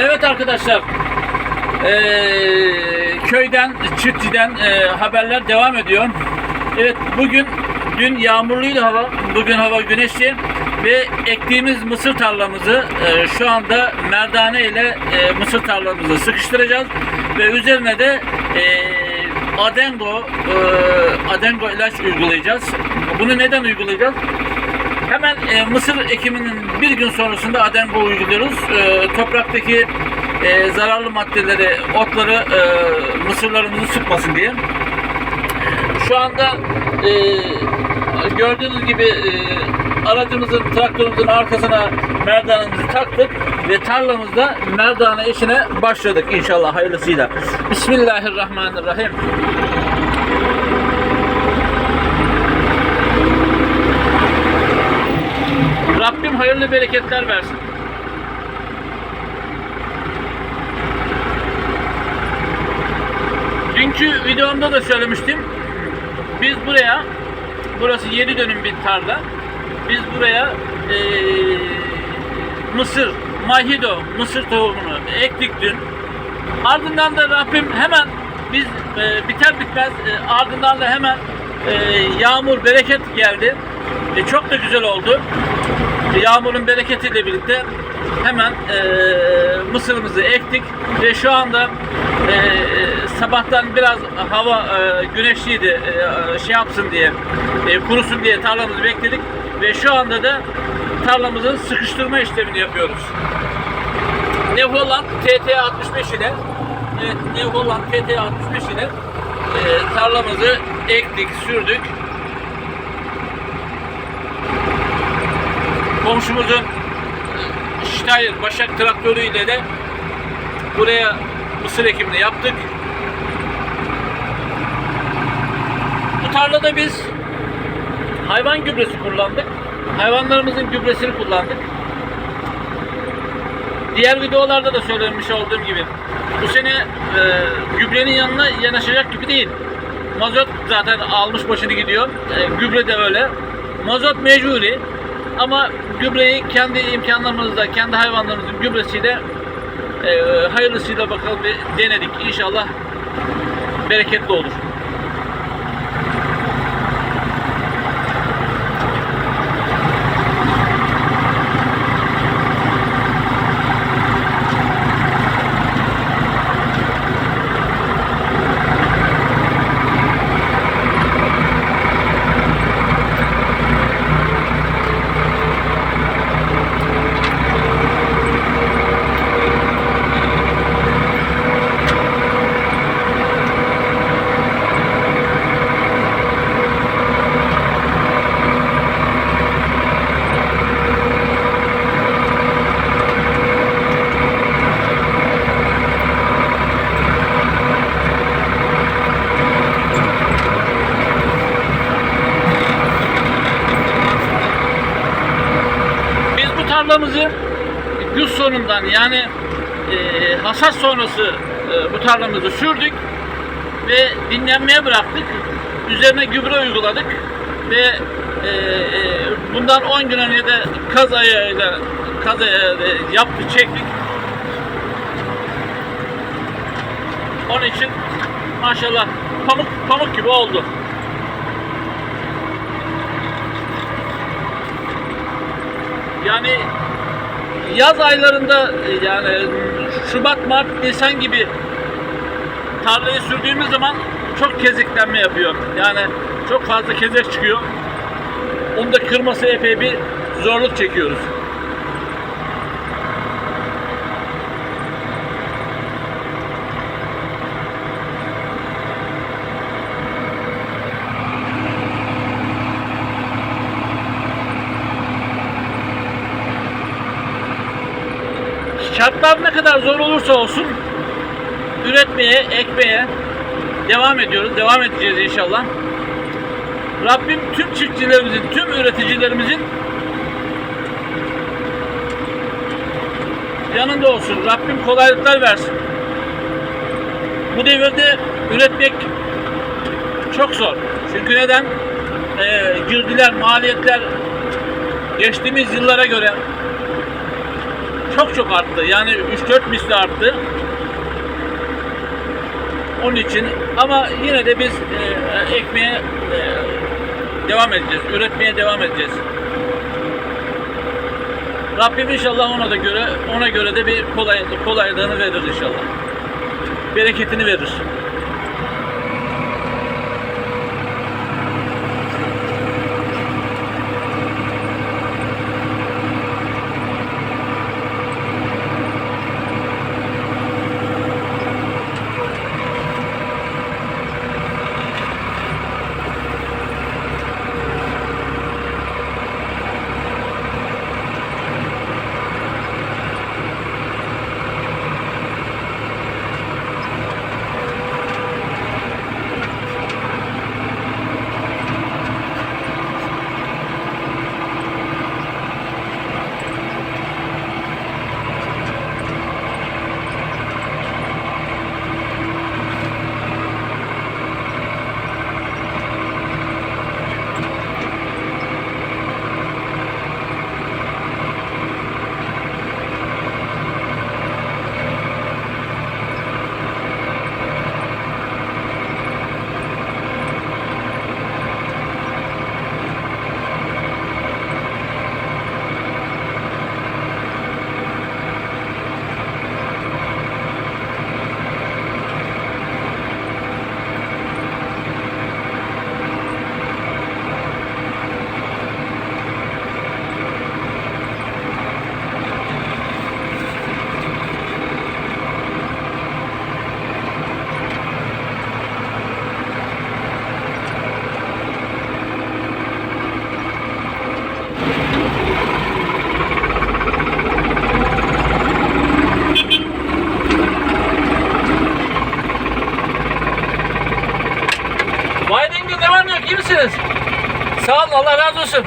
Evet arkadaşlar, eee, köyden, çiftçiden eee, haberler devam ediyor. Evet bugün, dün yağmurluydu hava, bugün hava güneşli ve ektiğimiz mısır tarlamızı eee, şu anda merdane ile eee, mısır tarlamızı sıkıştıracağız ve üzerine de eee, Adengo, eee, Adengo ilaç uygulayacağız. Bunu neden uygulayacağız? Hemen e, mısır ekiminin bir gün sonrasında adengo uyguluyoruz. E, topraktaki e, zararlı maddeleri, otları e, mısırlarımızı sıkmasın diye. Şu anda e, gördüğünüz gibi e, aracımızın, traktörümüzün arkasına merdanemizi taktık ve tarlamızda merdane işine başladık inşallah hayırlısıyla. Bismillahirrahmanirrahim. Rabbim hayırlı bereketler versin. Dünkü videomda da söylemiştim. Biz buraya, burası 7 dönüm bir tarla. Biz buraya eee, mısır, mahido, mısır tohumunu ektik dün. Ardından da Rabbim hemen biz e, biter bitmez e, ardından da hemen e, yağmur bereket geldi. E, çok da güzel oldu. Yağmurun bereketiyle birlikte hemen e, mısırımızı ektik ve şu anda e, sabahtan biraz hava e, güneşliydi e, şey yapsın diye e, kurusun diye tarlamızı bekledik ve şu anda da tarlamızın sıkıştırma işlemini yapıyoruz. New Holland TT 65 ile evet, New Holland TT 65 ile e, tarlamızı ektik, sürdük. Komşumuzun Steyr Başak traktörü ile de buraya mısır ekimini yaptık. Bu tarlada biz hayvan gübresi kullandık. Hayvanlarımızın gübresini kullandık. Diğer videolarda da söylemiş olduğum gibi bu sene e, gübrenin yanına yanaşacak gibi değil. Mazot zaten almış başını gidiyor. E, gübre de öyle. Mazot mecburi. Ama gübreyi kendi imkanlarımızla, kendi hayvanlarımızın gübresiyle e, hayırlısıyla bakalım bir denedik. İnşallah bereketli olur. Biz bu tarlamızı güz sonundan yani e, hasat sonrası e, bu tarlamızı sürdük ve dinlenmeye bıraktık. Üzerine gübre uyguladık ve e, e, bundan 10 gün önce de kaz ayağıyla kaz ayağıyla yaptık, çektik. Onun için maşallah pamuk pamuk gibi oldu. Yani yaz aylarında e, yani Şubat, Mart, Nisan gibi tarlayı sürdüğümüz zaman çok keziklenme yapıyor. Yani çok fazla kezek çıkıyor. Onu da kırması epey bir zorluk çekiyoruz. Şartlar ne kadar zor olursa olsun üretmeye, ekmeye devam ediyoruz. Devam edeceğiz inşallah. Rabbim tüm çiftçilerimizin, tüm üreticilerimizin yanında olsun. Rabbim kolaylıklar versin. Bu devirde üretmek çok zor. Çünkü neden? Ee, girdiler, maliyetler geçtiğimiz yıllara göre çok çok arttı. Yani 3-4 misli arttı. Onun için ama yine de biz e, ekmeğe e, devam edeceğiz. Üretmeye devam edeceğiz. Rabbim inşallah ona da göre ona göre de bir kolay, kolaylığını verir inşallah. Bereketini verir. Allah razı olsun.